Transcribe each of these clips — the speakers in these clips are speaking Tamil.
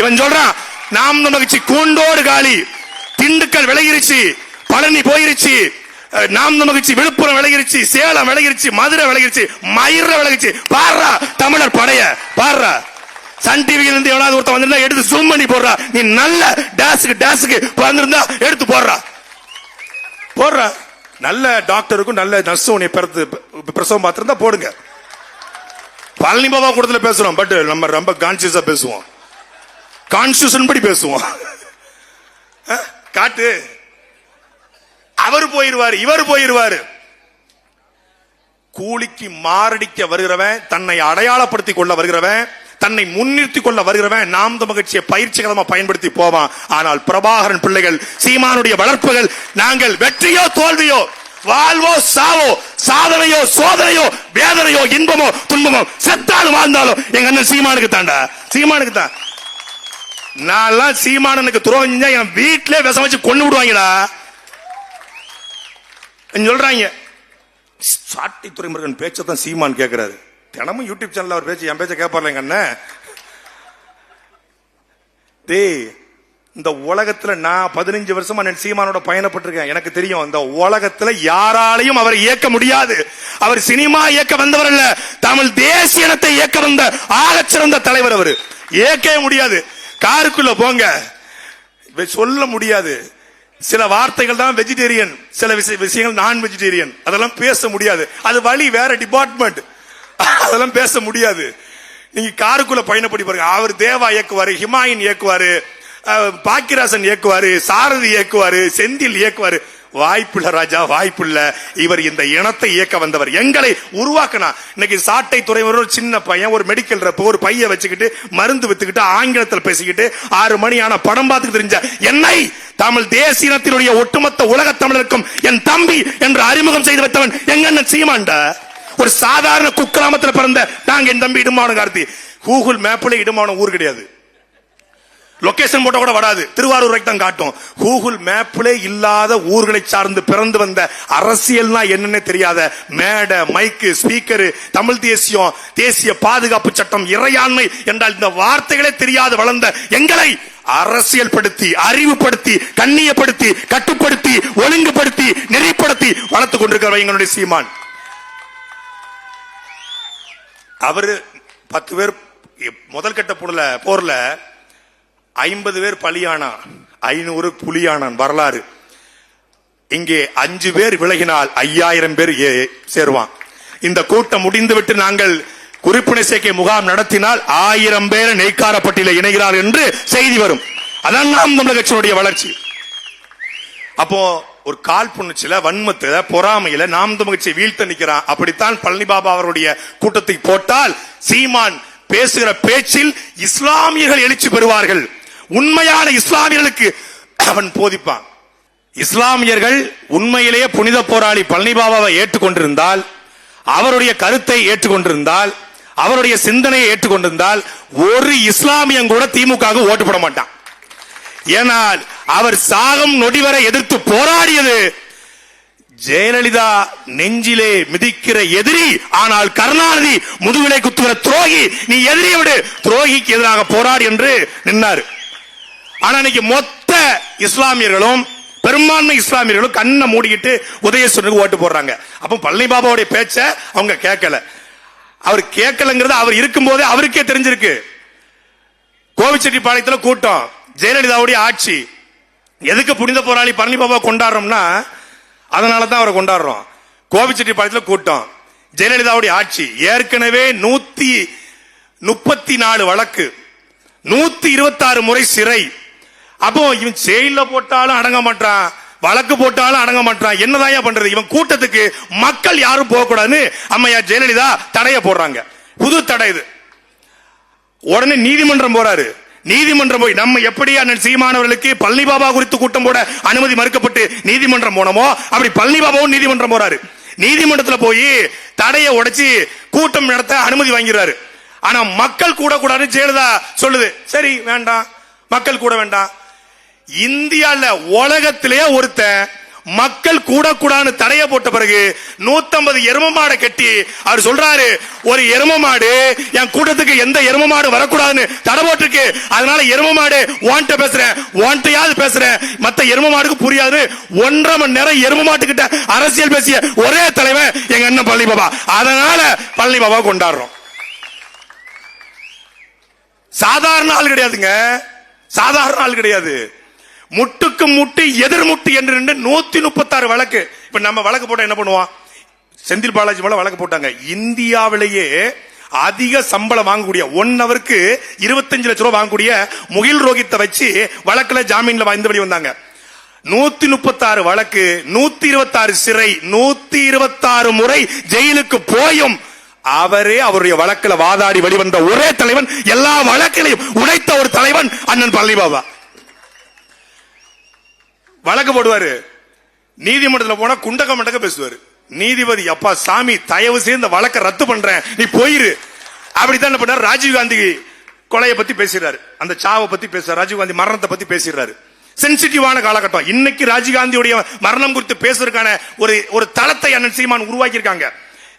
இவன் சொல்றான் நாம் மகிழ்ச்சி கூண்டோடு காலி திண்டுக்கல் விலகிருச்சு பழனி போயிருச்சு நாம் மகிழ்ச்சி விழுப்புரம் விலகிருச்சு சேலம் விலகிருச்சு மதுரை விலகிருச்சு மயிர விலகிருச்சு. பாடுறா தமிழர் படைய பாடுறா. சன் டிவில இருந்து எவனாவது ஒருத்தன் வந்திருந்தா எடுத்து ஜூம் பண்ணி போடுறா. நீ நல்ல டேஸ்க்கு டேஸ்க்கு வந்திருந்தா எடுத்து போடுறா. போடுறா. நல்ல டாக்டருக்கும் நல்ல நர்ஸும் உன்னை பிறந்து பிரசவம் பார்த்துருந்தா போடுங்க. பழனி பாபா கூடத்துல பேசுறோம் பட் நம்ம ரொம்ப கான்சியஸா பேசுவோம். கான்ஸ்டியூஷன் படி பேசுவோம். காட்டு. அவர் போயிருவாரு இவர் போயிருவாரு. கூலிக்கு மாரடிக்க வருகிறவன் தன்னை அடையாளப்படுத்திக் கொள்ள வருகிறவன் தன்னை முன்னிறுத்திக் கொள்ள வருகிறவன் நாம் மகிழ்ச்சியை பயிற்சிகரமா பயன்படுத்தி போவான். ஆனால் பிரபாகரன் பிள்ளைகள் சீமானுடைய வளர்ப்புகள் நாங்கள் வெற்றியோ தோல்வியோ வாழ்வோ சாவோ சாதனையோ சோதனையோ வேதனையோ இன்பமோ துன்பமோ செத்தாலும் வாழ்ந்தாலும் எங்க அண்ணன் சீமானுக்கு தாண்டா சீமானுக்கு தான். நான் சீமானனுக்கு துரோகம் செஞ்சா என் வீட்டிலே விஷம் வச்சு கொண்டு விடுவாங்கடா. சொல்றாங்க? சாட்டி துறைமுருகன் பேச்சை தான் சீமான் கேட்கிறாரு தினமும் யூடியூப் சேனல் அவர் பேச்சு என் பேச்ச கேட்பார்ல எங்க அண்ணன்? இந்த உலகத்துல நான் பதினஞ்சு வருஷமா நான் சீமானோட பயணப்பட்டிருக்கேன். எனக்கு தெரியும் இந்த உலகத்துல யாராலையும் அவரை இயக்க முடியாது. அவர் சினிமா இயக்க வந்தவர் அல்ல. தமிழ் தேசிய இனத்தை இயக்க வந்த ஆகச் சிறந்த தலைவர் அவர். இயக்கவே முடியாது. காருக்குள்ள போங்க. சொல்ல முடியாது. சில வார்த்தைகள் தான் வெஜிடேரியன் சில விஷய- விஷயங்கள் நான் வெஜிடேரியன் அதெல்லாம் பேச முடியாது. அது வழி வேற டிபார்ட்மெண்ட் அதெல்லாம் பேச முடியாது. நீங்க காருக்குள்ள பயணப்படி பாருங்க. அவர் தேவா இயக்குவாரு ஹிமாயின் இயக்குவாரு பாக்கிராசன் பாக்கியராசன் இயக்குவாரு சாரதி இயக்குவாரு செந்தில் இயக்குவாரு. வாய்ப்புள்ள ராஜா வாய்ப்புள்ள இவர் இந்த இனத்தை இயக்க வந்தவர். எங்களை உருவாக்கினா இன்னைக்கு சாட்டை துறை ஒரு சின்ன பையன் ஒரு மெடிக்கல் ரப் ஒரு பைய வச்சுக்கிட்டு மருந்து வித்துக்கிட்டு ஆங்கிலத்தில் பேசிக்கிட்டு ஆறு மணி ஆன படம் பார்த்துக்கிட்டு தெரிஞ்ச என்னை தமிழ் தேசியத்தினுடைய ஒட்டுமொத்த உலக தமிழருக்கும் என் தம்பி என்று அறிமுகம் செய்து வைத்தவன் எங்க அண்ணன் சீமான்டா? ஒரு சாதாரண குக்கிராமத்தில் பிறந்த நாங்க என் தம்பி இடுமான கார்த்தி. கூகுள் மேப்ல இடுமான ஊர் கிடையாது. லொகேஷன் போட்டால் கூட வராது. திருவாரூர் வரைக்கும் தான் காட்டும். கூகுள் மேப்பிலே இல்லாத ஊர்களை சார்ந்து பிறந்து வந்த அரசியல்னா என்னன்னு தெரியாத மேடை மைக்கு ஸ்பீக்கரு தமிழ் தேசியம் தேசிய பாதுகாப்பு சட்டம் இறையாண்மை என்றால் இந்த வார்த்தைகளே தெரியாது வளர்ந்த எங்களை அரசியல் படுத்தி அறிவுபடுத்தி கண்ணியப்படுத்தி கட்டுப்படுத்தி ஒழுங்குபடுத்தி நெறிப்படுத்தி வளர்த்துக் கொண்டிருக்கிறவர் எங்களுடைய சீமான். அவரு பத்து பேர் முதல் கட்ட போர்ல ஐம்பது பேர் பலியானா? ஐநூறு புலியானான் வரலாறு. இங்கே அஞ்சு பேர் விலகினால் ஐயாயிரம் பேர் ஏ- சேருவான். இந்த கூட்டம் முடிந்துவிட்டு நாங்கள் குறிப்பினை சேர்க்கை முகாம் நடத்தினால் ஆயிரம் பேர் நெய்க்காரப்பட்டியல இணைகிறார் என்று செய்தி வரும். அதான் நாம் தமிழக கட்சியினுடைய வளர்ச்சி. அப்போ ஒரு கால் புணர்ச்சியில வன்மத்துல பொறாமையில நாம் தமிழ்ச்சியை வீழ்த்த நிற்கிறான். அப்படித்தான் பழனி பாபா அவருடைய கூட்டத்தை போட்டால் சீமான் பேசுகிற பேச்சில் இஸ்லாமியர்கள் எழுச்சி பெறுவார்கள். உண்மையான இஸ்லாமியர்களுக்கு அவன் போதிப்பான். இஸ்லாமியர்கள் உண்மையிலேயே புனித போராளி பழனிபாபாவை ஏற்றுக்கொண்டிருந்தால் அவருடைய கருத்தை ஏற்றுக்கொண்டிருந்தால் அவருடைய சிந்தனையை ஏற்றுக்கொண்டிருந்தால் ஒரு இஸ்லாமியம் கூட திமுக ஓட்டு போட மாட்டான். ஏனால் அவர் சாகம் நொடி வரை எதிர்த்து போராடியது ஜெயலலிதா நெஞ்சிலே மிதிக்கிற எதிரி ஆனால் கருணாநிதி முதுகிலை குத்துகிற துரோகி நீ எதிரியை விடு. துரோகிக்கு எதிராக போராடி என்று நின்னார். ஆனா இன்னைக்கு மொத்த இஸ்லாமியர்களும் பெரும்பான்மை இஸ்லாமியர்களும் கண்ணை மூடிக்கிட்டு உதயசூரனுக்கு ஓட்டு போடுறாங்க. அப்ப பழனி பாபாவுடைய பேச்ச அவங்க கேட்கல. அவர் கேட்கலங்கிறது அவர் இருக்கும்போதே அவருக்கே தெரிஞ்சிருக்கு. கோவிச்செட்டிப்பாளையத்தில் கூட்டம் ஜெயலலிதாவுடைய ஆட்சி. எதுக்கு புனித போராளி பழனி பாபா கொண்டாடுறோம்னா அதனால தான் அவரை கொண்டாடுறோம். கோவிச்செட்டிப்பாளையத்துல கூட்டம் ஜெயலலிதாவுடைய ஆட்சி. ஏற்கனவே நூத்தி முப்பத்தி நாலு வழக்கு நூத்தி இருபத்தாறு முறை சிறை. அப்போ இவன் செயல போட்டாலும் அடங்க மாட்டான் வழக்கு போட்டாலும் அடங்க மாட்டான். என்னதான் பண்றது? இவன் கூட்டத்துக்கு மக்கள் யாரும் போகக்கூடாதுன்னு அம்மையா ஜெயலலிதா தடைய போடுறாங்க. புது தடை இது. உடனே நீதிமன்றம் போறாரு. நீதிமன்றம் போய் நம்ம எப்படி அண்ணன் சீமானவர்களுக்கு பழனி பாபா குறித்து கூட்டம் போட அனுமதி மறுக்கப்பட்டு நீதிமன்றம் போனோமோ அப்படி பழனி பாபாவும் நீதிமன்றம் போறாரு. நீதிமன்றத்தில் போய் தடையை உடைச்சி கூட்டம் நடத்த அனுமதி வாங்கிறாரு ஆனா மக்கள் கூட கூடாதுன்னு ஜெயலலிதா சொல்லுது. சரி வேண்டாம். மக்கள் கூட வேண்டாம். இந்தியால உலகத்திலேயே ஒருத்தன் மக்கள் கூடக்கூடாதுன்னு தடைய போட்ட பிறகு 150 எரும மாடை கட்டி அவர் சொல்றாரு ஒரு எரும மாடு என் கூட்டத்துக்கு எந்த எரும மாடு வரக்கூடாதுன்னு தடை போட்டிருக்கு. அதனால எரும மாடு ஓன்ட்ட பேசுறேன் ஓன்ட்டையாவது பேசுறேன். மத்த எரும மாடுக்கு புரியாது. ஒன்றரை மணி நேரம் எரும மாட்டுக்கிட்ட அரசியல் பேசிய ஒரே தலைவன் எங்க அண்ணன் பழனி பாபா. அதனால பழனி பாபா கொண்டாடுறோம். சாதாரண ஆள் கிடையாதுங்க. சாதாரண ஆள் கிடையாது. முட்டுக்கு முட்டு எதிர்முட்டு என்று நின்று நூத்தி முப்பத்தாறு வழக்கு. இப்ப நம்ம வழக்கு போட்டா என்ன பண்ணுவோம்? செந்தில் பாலாஜி மேல வழக்கு போட்டாங்க. இந்தியாவிலேயே அதிக சம்பளம் வாங்கக்கூடிய ஒன் அவருக்கு இருபத்தஞ்சு லட்சம் ரூபாய் வாங்கக்கூடிய முகில் ரோஹித்தை வச்சு வழக்குல ஜாமீன்ல வாழ்ந்தபடி வந்தாங்க. நூத்தி முப்பத்தாறு வழக்கு நூத்தி இருபத்தாறு சிறை நூத்தி இருபத்தாறு முறை ஜெயிலுக்கு போயும். அவரே அவருடைய வழக்குல வாதாடி வெளிவந்த ஒரே தலைவன் எல்லா வழக்கிலையும் உடைத்த ஒரு தலைவன் அண்ணன் பழனிபாபா. வழக்கு போடுவாரு. நீதிமன்றத்தில் போனா குண்டக மண்டக பேசுவாரு. நீதிபதி அப்பா சாமி தயவு செய்து இந்த வழக்கை ரத்து பண்றேன். நீ போயிரு. அப்படித்தான் என்ன பண்ணாரு? ராஜீவ் காந்தி கொலையை பத்தி பேசுறாரு அந்த சாவை பத்தி பேசுறாரு. ராஜீவ் காந்தி மரணத்தை பத்தி பேசுறாரு சென்சிட்டிவான காலகட்டம். இன்னைக்கு ராஜீவ் காந்தியுடைய மரணம் குறித்து பேசுறதுக்கான ஒரு ஒரு தளத்தை அண்ணன் சீமான் உருவாக்கியிருக்காங்க.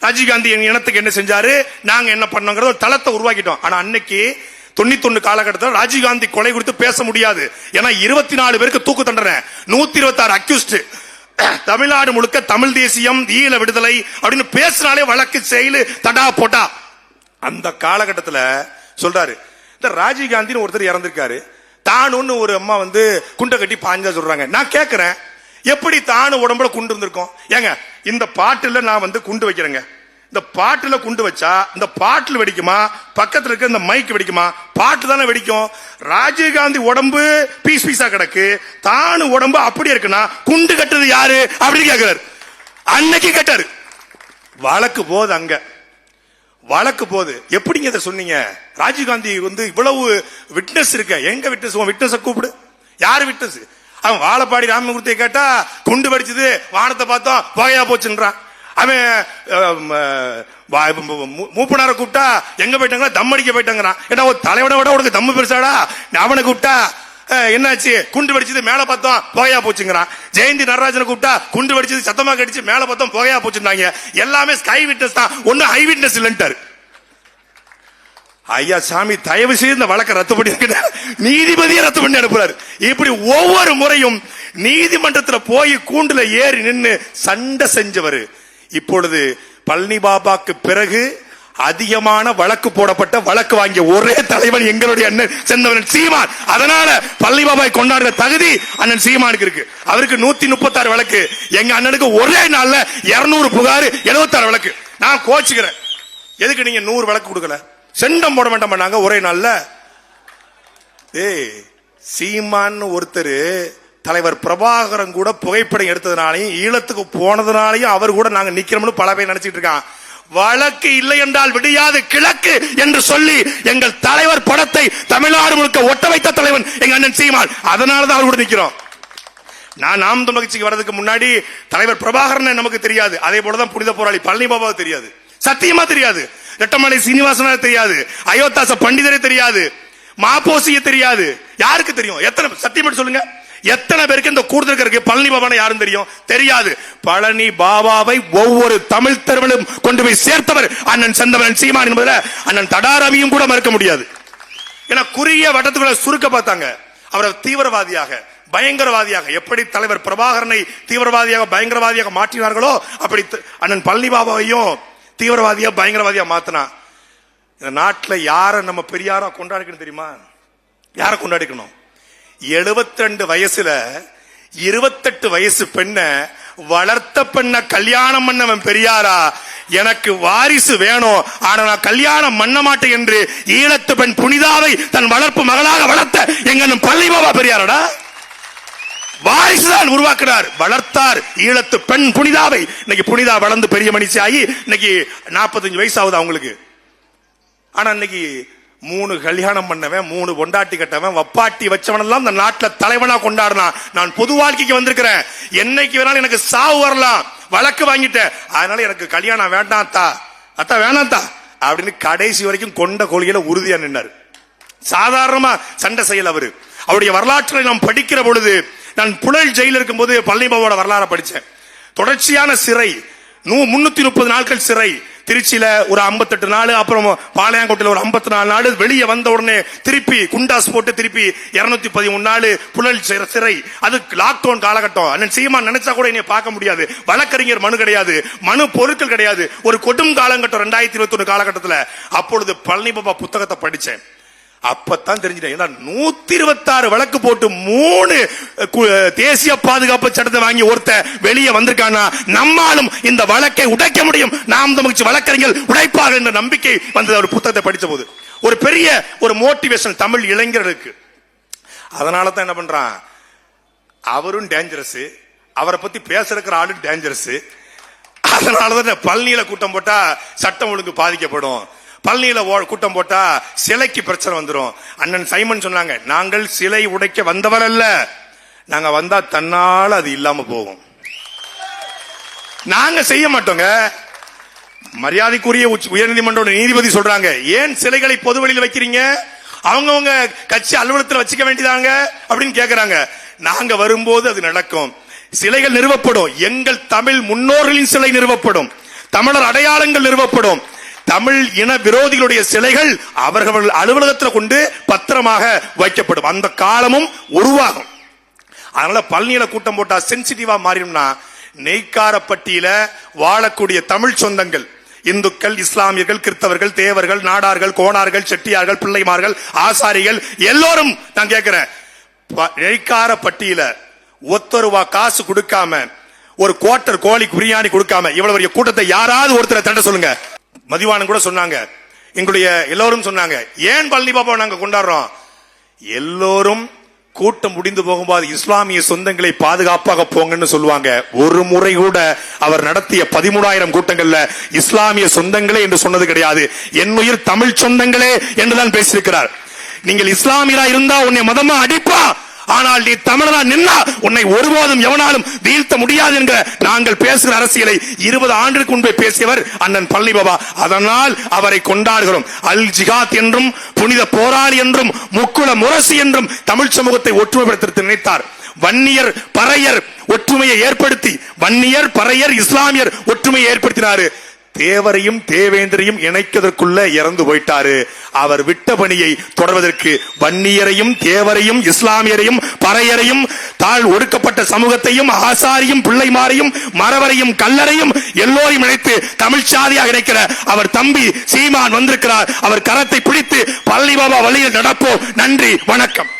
ராஜீவ்காந்தி ராஜீவ் காந்தி எங்க இனத்துக்கு என்ன செஞ்சாரு? நாங்க என்ன பண்ணோங்கிறத ஒரு தளத்தை உருவாக்கிட்டோம். ஆனா அன்னைக்கு தொண்ணூத்தொன்னு காலகட்டத்தில் ராஜீவ்காந்தி கொலை குறித்து பேச முடியாது. ஏன்னா இருபத்தி நாலு பேருக்கு தூக்கு தண்டனை. நூத்தி இருபத்தி ஆறு அக்யூஸ்ட் தமிழ்நாடு முழுக்க தமிழ் தேசியம் ஈழ விடுதலை அப்படின்னு பேசினாலே வழக்கு செயலு தடா போட்டா. அந்த காலகட்டத்தில் சொல்றாரு. இந்த ராஜீவ்காந்தின்னு ஒருத்தர் இறந்திருக்காரு. தானுன்னு ஒரு அம்மா வந்து குண்டை கட்டி பாஞ்சா சொல்றாங்க. நான் கேட்கிறேன் எப்படி தானு உடம்புல குண்டு இருந்திருக்கோம்? ஏங்க இந்த பாட்டுல நான் வந்து குண்டு வைக்கிறேங்க. இந்த பாட்டுல குண்டு வச்சா இந்த பாட்டில் வெடிக்குமா? பக்கத்தில் இருக்க இந்த மைக் வெடிக்குமா? பாட்டு தானே வெடிக்கும். ராஜீவ்காந்தி உடம்பு பீஸ் பீஸா கிடக்கு. தானு உடம்பு அப்படி இருக்குன்னா குண்டு கட்டுறது யாரு? அப்படின்னு கேட்கிறாரு அன்னைக்கு கேட்டாரு. வழக்கு போது அங்க. வழக்கு போது. எப்படிங்க இதை சொன்னீங்க? ராஜீவ்காந்தி வந்து இவ்வளவு விட்னஸ் இருக்க. எங்க விட்னஸ் உன் விட்னஸை கூப்பிடு. யாரு விட்னஸ் அவன் வாழப்பாடி ராமகுருத்தை கேட்டா குண்டு வெடிச்சது வானத்தை பார்த்தோம் வகையா போச்சுன்றான். அவன் அஹ், மூப்பனாரை கூப்பிட்டா எங்க போயிட்டாங்க தம் அடிக்க போயிட்டாங்கிறான். ஏன்னா ஒரு தலைவனை விட உனக்கு தம்மு பெருசாடா? அவனை கூப்பிட்டா என்னாச்சு? குண்டு வெடிச்சது மேல பார்த்தோம் புகையா போச்சுங்கிறான். ஜெயந்தி நடராஜனை கூப்பிட்டா குண்டு வெடிச்சது சத்தமா கடிச்சு மேல பார்த்தோம் புகையா போச்சுன்னாங்க எல்லாமே ஸ்கை விட்னஸ் தான். ஒன்னும் ஹை விட்னஸ் இல்லைன்ட்டாரு. ஐயா சாமி தயவு செய்து இந்த வழக்கை ரத்து பண்ணி நீதிபதியை ரத்து பண்ணி அனுப்புறாரு. இப்படி ஒவ்வொரு முறையும் நீதிமன்றத்துல போய் கூண்டுல ஏறி நின்று சண்டை செஞ்சவர். இப்பொழுது பழனி பாபாக்கு பிறகு அதிகமான வழக்கு போடப்பட்ட வழக்கு வாங்கிய ஒரே தலைவன் எங்களுடைய அண்ணன் செந்தவன் சீமான். அதனால பழனி பாபாய் கொண்டாடுற தகுதி அண்ணன் சீமானுக்கு இருக்கு. அவருக்கு நூத்தி முப்பத்தாறு வழக்கு. எங்க அண்ணனுக்கு ஒரே நாள்ல இருநூறு புகார் எழுபத்தாறு வழக்கு. நான் கோச்சுக்கிறேன். எதுக்கு நீங்க நூறு வழக்கு கொடுக்கல? செண்டம் போட வேண்டாம் பண்ணாங்க ஒரே நாள்ல. ஏய் சீமான்னு ஒருத்தர் தலைவர் பிரபாகரன் கூட புகைப்படம் எடுத்ததுனாலையும் ஈழத்துக்கு போனதுனாலையும் அவர் கூட நாங்க நிக்கிறோம்னு பல பேர் நினைச்சிட்டு இருக்கான் வழக்கு இல்லை என்றால் விடியாது கிழக்கு என்று சொல்லி எங்கள் தலைவர் படத்தை தமிழ்நாடு முழுக்க ஒட்ட வைத்த தலைவன் எங்க அண்ணன் சீமான். அதனாலதான் அவர் கூட நிக்கிறோம். நான் நாம் தமிழ் கட்சிக்கு வர்றதுக்கு முன்னாடி தலைவர் பிரபாகரன் நமக்கு தெரியாது. அதே போலதான் புனித போராளி பழனி பாபாவை தெரியாது. சத்தியமா தெரியாது. ரெட்டமலை சீனிவாசனா தெரியாது. அயோத்தாச பண்டிதரே தெரியாது. மாப்போசிய தெரியாது. யாருக்கு தெரியும்? எத்தனை சத்தியம் சொல்லுங்க. எத்தனை பேருக்கு இந்த கூடுதல் இருக்கு பழனி பாபான யாரும் தெரியும்? தெரியாது. பழனி பாபாவை ஒவ்வொரு தமிழ் தெருவிலும் கொண்டு போய் சேர்த்தவர் அண்ணன் செந்தமன் சீமான் என்பதில் அண்ணன் தடாரவியும் கூட மறுக்க முடியாது. ஏன்னா குறுகிய வட்டத்துக்குள்ள சுருக்க பார்த்தாங்க. அவரை தீவிரவாதியாக பயங்கரவாதியாக எப்படி தலைவர் பிரபாகரனை தீவிரவாதியாக பயங்கரவாதியாக மாற்றினார்களோ அப்படி அண்ணன் பழனி பாபாவையும் தீவிரவாதியா பயங்கரவாதியா மாத்தினா. இந்த நாட்டில் யாரை நம்ம பெரியாரா கொண்டாடிக்கணும் தெரியுமா? யாரை கொண்டாடிக்கணும்? 72 ரெண்டு வயசுல இருபத்தெட்டு வயசு பெண்ண வளர்த்த பெண்ண கல்யாணம் பண்ணவன் பெரியாரா? எனக்கு வாரிசு வேணும். ஆனா நான் கல்யாணம் பண்ண மாட்டேன் என்று ஈழத்து பெண் புனிதாவை தன் வளர்ப்பு மகளாக வளர்த்த எங்கன்னு பள்ளி பாபா பெரியாரடா? வாரிசுதான் உருவாக்குறார் வளர்த்தார் ஈழத்து பெண் புனிதாவை. இன்னைக்கு புனிதா வளர்ந்து பெரிய மனுஷி ஆகி இன்னைக்கு 45 வயசு ஆகுது அவங்களுக்கு. ஆனா இன்னைக்கு மூணு கல்யாணம் பண்ணவன் மூணு பொண்டாட்டி கட்டவன் வப்பாட்டி வச்சவனெல்லாம் அந்த இந்த நாட்டுல தலைவனா கொண்டாடினான் நான் பொது வாழ்க்கைக்கு வந்திருக்கிறேன். என்னைக்கு வேணாலும் எனக்கு சாவு வரலாம். வழக்கு வாங்கிட்டேன். அதனால எனக்கு கல்யாணம் வேண்டாம் அத்தா அத்தா வேணாம் தா. அப்படின்னு கடைசி வரைக்கும் கொண்ட கொள்கையில உறுதியா நின்னாரு. சாதாரணமா சண்டை செய்யல அவரு. அவருடைய வரலாற்றை நாம் படிக்கிற பொழுது நான் புழல் ஜெயில இருக்கும்போது பழனிபாபாவோட வரலாறு படிச்சேன். தொடர்ச்சியான சிறை நூ முன்னூத்தி முப்பது நாட்கள் சிறை. திருச்சியில ஒரு 58 நாள் அப்புறம் பாளையங்கோட்டையில் ஒரு 54 நாலு நாள் வெளியே வந்த உடனே திருப்பி குண்டாஸ் போட்டு திருப்பி 213 பதிமூணு நாள் புழல் சிறை அது லாக்டவுன் காலகட்டம். அண்ணன் சீமா நினைச்சா கூட என்னை பார்க்க முடியாது. வழக்கறிஞர் மனு கிடையாது. மனு பொருட்கள் கிடையாது. ஒரு கொடும் காலகட்டம் ரெண்டாயிரத்தி இருபத்தி ஒன்று காலகட்டத்தில். அப்பொழுது பழனி பாபா புத்தகத்தை படித்தேன் அப்பதான் தெரிஞ்சிட்டேன். ஏன்னா நூத்தி இருபத்தாறு வழக்கு போட்டு மூணு கு- தேசிய பாதுகாப்பு சட்டத்தை வாங்கி ஒருத்த வெளியே வந்திருக்கானா நம்மாலும் இந்த வழக்கை உடைக்க முடியும். நாம் தமிழ்ச்சி வழக்கறிஞர்கள் உடைப்பார்கள் என்ற நம்பிக்கை வந்தது. அவர் புத்தகத்தை படித்த போது ஒரு பெரிய ஒரு மோட்டிவேஷன் தமிழ் இளைஞர்களுக்கு அதனால தான் என்ன பண்றான்? அவரும் டேஞ்சரஸ் அவரை பத்தி பேசுறக்கிற ஆளும் டேஞ்சரஸ் அதனாலதான் பழனியில கூட்டம் போட்டா சட்டம் ஒழுங்கு பாதிக்கப்படும். பழனியில ஓ- கூட்டம் போட்டா சிலைக்கு பிரச்சனை வந்துடும் அண்ணன் சைமன் சொன்னாங்க நாங்கள் சிலை உடைக்க வந்தவர் அல்ல நாங்க வந்தா தன்னால் அது இல்லாம போகும். நாங்க செய்ய மாட்டோங்க. மரியாதைக்குரிய உயர்நீதிமன்ற நீதிபதி சொல்றாங்க ஏன் சிலைகளை பொது வழியில் வைக்கிறீங்க? அவங்கவுங்க கட்சி அலுவலகத்தில் வச்சுக்க வேண்டியதாங்க? அப்படின்னு கேட்கிறாங்க நாங்க வரும்போது அது நடக்கும். சிலைகள் நிறுவப்படும். எங்கள் தமிழ் முன்னோர்களின் சிலை நிறுவப்படும். தமிழர் அடையாளங்கள் நிறுவப்படும். தமிழ் இன விரோதிகளுடைய சிலைகள் அவர்கள் அலுவலகத்தில் கொண்டு பத்திரமாக வைக்கப்படும். அந்த காலமும் உருவாகும். அதனால பழனியில கூட்டம் போட்டா சென்சிட்டிவா மாறிடும்னா நெய்க்காரப்பட்டியில வாழக்கூடிய தமிழ் சொந்தங்கள் இந்துக்கள் இஸ்லாமியர்கள் கிறிஸ்தவர்கள் தேவர்கள் நாடார்கள் கோணார்கள் செட்டியார்கள் பிள்ளைமார்கள் ஆசாரிகள் எல்லோரும் நான் கேட்கிறேன் ப- நெய்க்காரப்பட்டியில ஒத்த ரூபா காசு கொடுக்காம ஒரு குவார்டர் கோழி பிரியாணி கொடுக்காம இவ்வளவு கூட்டத்தை யாராவது ஒருத்தரை தண்ட சொல்லுங்க. மதிவானம் கூட சொன்னாங்க. எங்களுடைய எல்லோரும் சொன்னாங்க ஏன் பழனி பாபா நாங்கள் கொண்டாடுறோம்? எல்லோரும் கூட்டம் முடிந்து போகும்போது இஸ்லாமிய சொந்தங்களை பாதுகாப்பாக போங்கன்னு சொல்லுவாங்க. ஒரு முறை கூட அவர் நடத்திய பதிமூணாயிரம் கூட்டங்கள்ல இஸ்லாமிய சொந்தங்களே என்று சொன்னது கிடையாது. என்னுயிர் தமிழ் சொந்தங்களே என்றுதான் பேசியிருக்கிறார். நீங்கள் இஸ்லாமியரா இருந்தா உன்னை மதமா அடிப்பா. ஆனால் நீ தமிழனா நின்னா உன்னை ஒருபோதும் எவனாலும் வீழ்த்த முடியாது என்கிற நாங்கள் பேசுகிற அரசியலை இருபது ஆண்டுக்கு முன்பே பேசியவர் அண்ணன் பள்ளி பாபா. அதனால் அவரை கொண்டாடுகிறோம். அல் ஜிகாத் என்றும் புனித போராளி என்றும் முக்குள முரசு என்றும் தமிழ் சமூகத்தை ஒற்றுமைப்படுத்த நினைத்தார். வன்னியர் பறையர் ஒற்றுமையை ஏற்படுத்தி வன்னியர் பறையர் இஸ்லாமியர் ஒற்றுமையை ஏற்படுத்தினாரு. தேவரையும் தேவேந்திரையும் இணைக்கதற்குள்ள இறந்து போயிட்டாரு. அவர் விட்ட பணியை தொடர்வதற்கு வன்னியரையும் தேவரையும் இஸ்லாமியரையும் பறையரையும் தாழ் ஒடுக்கப்பட்ட சமூகத்தையும் ஆசாரியும் பிள்ளைமாரையும் மறவரையும் கல்லரையும் எல்லோரையும் இணைத்து தமிழ் சாதியாக இணைக்கிற அவர் தம்பி சீமான் வந்திருக்கிறார். அவர் கரத்தை பிடித்து பழனி பாபா வழியில் நடப்போம். நன்றி வணக்கம்.